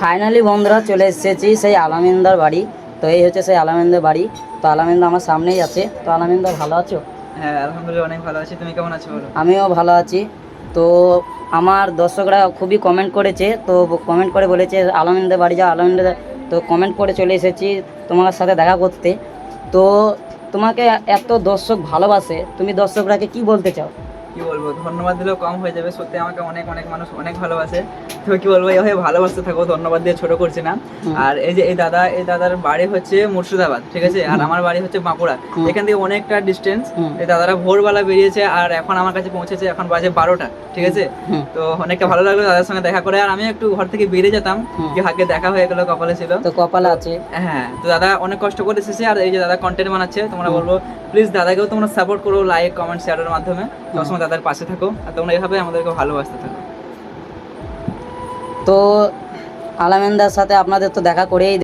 Finally বন্ধুরা চলে এসেছি সেই আলামিন্দার বাড়ি। তো এই হচ্ছে সেই আলামিন্দার বাড়ি। তো আলামিন্দা আমার সামনেই আছে। তো আলামিন্দা ভালো আছো? হ্যাঁ আলহামদুলিল্লাহ অনেক ভালো আছি। তুমি কেমন আছো বলো? আমিও ভালো আছি। তো আমার দর্শকরা খুবই কমেন্ট করেছে। তো কমেন্ট করে বলেছে আলমিনদের বাড়ি যাও। আলমিনদের তো কমেন্ট করে চলে এসেছি তোমার সাথে দেখা করতে। তো তোমাকে এত দর্শক ভালোবাসে। তুমি দর্শকরাকে কি বলতে চাও? কি বলব ধন্যবাদ দিলেও কম হয়ে যাবে। সত্যি আমাকে অনেক অনেক মানুষ অনেক ভালোবাসে। তো কি বলব এইভাবে ভালোবাসতে থাকো ধন্যবাদ দিয়ে ছোট করছি না। আর এই যে এই দাদা এই দাদার বাড়ি হচ্ছে মুর্শিদাবাদ ঠিক আছে? আর আমার বাড়ি হচ্ছে বাঁকুড়া। এখান থেকে অনেকটা ডিস্টেন্স এই দাদারা ভোরবেলা বেরিয়েছে আর এখন আমার কাছে পৌঁছেছে এখন বাজে বারোটা ঠিক আছে? তো অনেকটা ভালো লাগল দাদার সঙ্গে দেখা করে। আর আমি একটু ঘর থেকে বেরিয়ে যেতাম। কি হাকে দেখা হয়ে গেলো কপালে ছিল। তো কপালে আছে। হ্যাঁ তো দাদা অনেক কষ্ট করে এসেছে। আর এই যে দাদা কন্টেন্ট বানাচ্ছে তোমরা বলব প্লিজ দাদাকেও তোমরা সাপোর্ট করো লাইক কমেন্ট শেয়ারের মাধ্যমে। সবসময় দাদার পাশে থাকো আর তোমরা এভাবে আমাদেরকে ভালোবাসতে থাকো। তো আলামেন্দার সাথে আপনাদের তো দেখা করেই